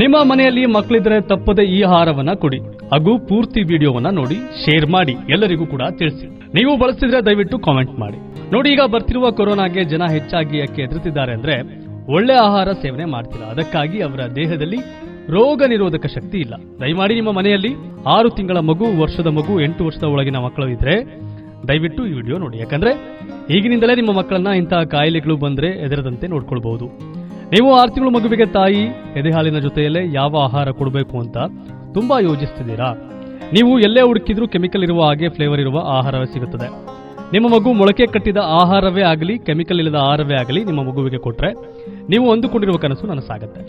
ನಿಮ್ಮ ಮನೆಯಲ್ಲಿ ಮಕ್ಕಳಿದ್ರೆ ತಪ್ಪದೆ ಈ ಆಹಾರವನ್ನ ಕೊಡಿ. ಹಾಗೂ ಪೂರ್ತಿ ವಿಡಿಯೋವನ್ನ ನೋಡಿ ಶೇರ್ ಮಾಡಿ. ಎಲ್ಲರಿಗೂ ಕೂಡ ತಿಳಿಸಿ. ನೀವು ಬಳಸಿದ್ರೆ ದಯವಿಟ್ಟು ಕಾಮೆಂಟ್ ಮಾಡಿ. ನೋಡಿ, ಈಗ ಬರ್ತಿರುವ ಕೊರೋನಾಗೆ ಜನ ಹೆಚ್ಚಾಗಿ ಯಾಕೆ ಎದುರುತ್ತಿದ್ದಾರೆ ಅಂದ್ರೆ, ಒಳ್ಳೆ ಆಹಾರ ಸೇವನೆ ಮಾಡ್ತಿಲ್ಲ ಅದಕ್ಕಾಗಿ ಅವರ ದೇಹದಲ್ಲಿ ರೋಗ ನಿರೋಧಕ ಶಕ್ತಿ ಇಲ್ಲ. ದಯಮಾಡಿ ನಿಮ್ಮ ಮನೆಯಲ್ಲಿ ಆರು ತಿಂಗಳ ಮಗು, ವರ್ಷದ ಮಗು, ಎಂಟು ವರ್ಷದ ಒಳಗಿನ ಮಕ್ಕಳು ಇದ್ರೆ ದಯವಿಟ್ಟು ಈ ವಿಡಿಯೋ ನೋಡಿ. ಯಾಕಂದ್ರೆ, ಈಗಿನಿಂದಲೇ ನಿಮ್ಮ ಮಕ್ಕಳನ್ನ ಇಂತಹ ಕಾಯಿಲೆಗಳು ಬಂದ್ರೆ ಎದರದಂತೆ ನೋಡ್ಕೊಳ್ಬಹುದು. ನೀವು ಆರು ತಿಂಗಳು ಮಗುವಿಗೆ ತಾಯಿ, ಎದೆಹಾಲಿನ ಜೊತೆಯಲ್ಲೇ ಯಾವ ಆಹಾರ ಕೊಡಬೇಕು ಅಂತ ತುಂಬಾ ಯೋಚಿಸ್ತಿದ್ದೀರಾ? ನೀವು ಎಲ್ಲೇ ಹುಡುಕಿದ್ರೂ ಕೆಮಿಕಲ್ ಇರುವ ಹಾಗೆ ಫ್ಲೇವರ್ ಇರುವ ಆಹಾರವೇ ಸಿಗುತ್ತದೆ. ನಿಮ್ಮ ಮಗು ಮೊಳಕೆ ಕಟ್ಟಿದ ಆಹಾರವೇ ಆಗಲಿ, ಕೆಮಿಕಲ್ ಇಲ್ಲದ ಆಹಾರವೇ ಆಗಲಿ ನಿಮ್ಮ ಮಗುವಿಗೆ ಕೊಟ್ಟರೆ ನೀವು ಅಂದುಕೊಂಡಿರುವ ಕನಸು ನನಸಾಗುತ್ತೆ.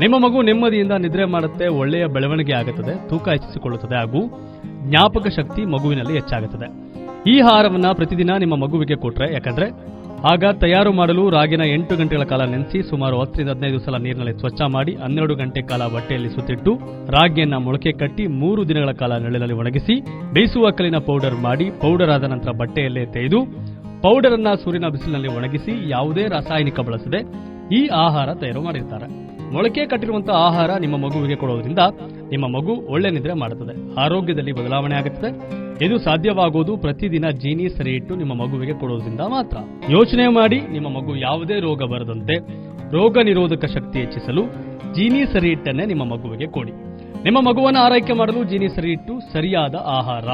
ನಿಮ್ಮ ಮಗು ನೆಮ್ಮದಿಯಿಂದ ನಿದ್ರೆ ಮಾಡುತ್ತೆ, ಒಳ್ಳೆಯ ಬೆಳವಣಿಗೆ ಆಗುತ್ತದೆ, ತೂಕ ಹೆಚ್ಚಿಸಿಕೊಳ್ಳುತ್ತದೆ ಹಾಗೂ ಜ್ಞಾಪಕ ಶಕ್ತಿ ಮಗುವಿನಲ್ಲಿ ಹೆಚ್ಚಾಗುತ್ತದೆ. ಈ ಆಹಾರವನ್ನ ಪ್ರತಿದಿನ ನಿಮ್ಮ ಮಗುವಿಗೆ ಕೊಟ್ಟರೆ ಯಾಕಂದ್ರೆ ಆಗ ತಯಾರು ಮಾಡಲು ರಾಗಿನ ಎಂಟು ಗಂಟೆಗಳ ಕಾಲ ನೆನೆಸಿ ಸುಮಾರು ಹತ್ತರಿಂದ ಹದಿನೈದು ಸಲ ನೀರಿನಲ್ಲಿ ಸ್ವಚ್ಛ ಮಾಡಿ ಹನ್ನೆರಡು ಗಂಟೆ ಕಾಲ ಬಟ್ಟೆಯಲ್ಲಿ ಸುತ್ತಿಟ್ಟು ರಾಗಿಯನ್ನ ಮೊಳಕೆ ಕಟ್ಟಿ ಮೂರು ದಿನಗಳ ಕಾಲ ನೆರಳಿನಲ್ಲಿ ಒಣಗಿಸಿ, ಬೇಯಿಸುವ ಕಲ್ಲಿನ ಪೌಡರ್ ಮಾಡಿ ಪೌಡರ್ ಆದ ನಂತರ ಬಟ್ಟೆಯಲ್ಲೇ ತೆಗೆದು ಪೌಡರ್ ಅನ್ನ ಸೂರ್ಯನ ಬಿಸಿಲಿನಲ್ಲಿ ಒಣಗಿಸಿ ಯಾವುದೇ ರಾಸಾಯನಿಕ ಬಳಸದೆ ಈ ಆಹಾರ ತಯಾರು ಮಾಡಿರ್ತಾರೆ. ಮೊಳಕೆ ಕಟ್ಟಿರುವಂತಹ ಆಹಾರ ನಿಮ್ಮ ಮಗುವಿಗೆ ಕೊಡೋದ್ರಿಂದ ನಿಮ್ಮ ಮಗು ಒಳ್ಳೆ ನಿದ್ರೆ ಮಾಡುತ್ತದೆ ಆರೋಗ್ಯದಲ್ಲಿ ಬದಲಾವಣೆ ಆಗುತ್ತದೆ. ಇದು ಸಾಧ್ಯವಾಗುವುದು ಪ್ರತಿದಿನ ಜೀನಿ ಸರಿ ಇಟ್ಟು ನಿಮ್ಮ ಮಗುವಿಗೆ ಕೊಡೋದ್ರಿಂದ ಮಾತ್ರ. ಯೋಚನೆ ಮಾಡಿ ನಿಮ್ಮ ಮಗು ಯಾವುದೇ ರೋಗ ಬರದಂತೆ ರೋಗ ನಿರೋಧಕ ಶಕ್ತಿ ಹೆಚ್ಚಿಸಲು ಜೀನಿ ಸರಿ ಹಿಟ್ಟನ್ನೇ ನಿಮ್ಮ ಮಗುವಿಗೆ ಕೊಡಿ. ನಿಮ್ಮ ಮಗುವನ್ನು ಆರೈಕೆ ಮಾಡಲು ಜೀನಿ ಸರಿ ಇಟ್ಟು ಸರಿಯಾದ ಆಹಾರ.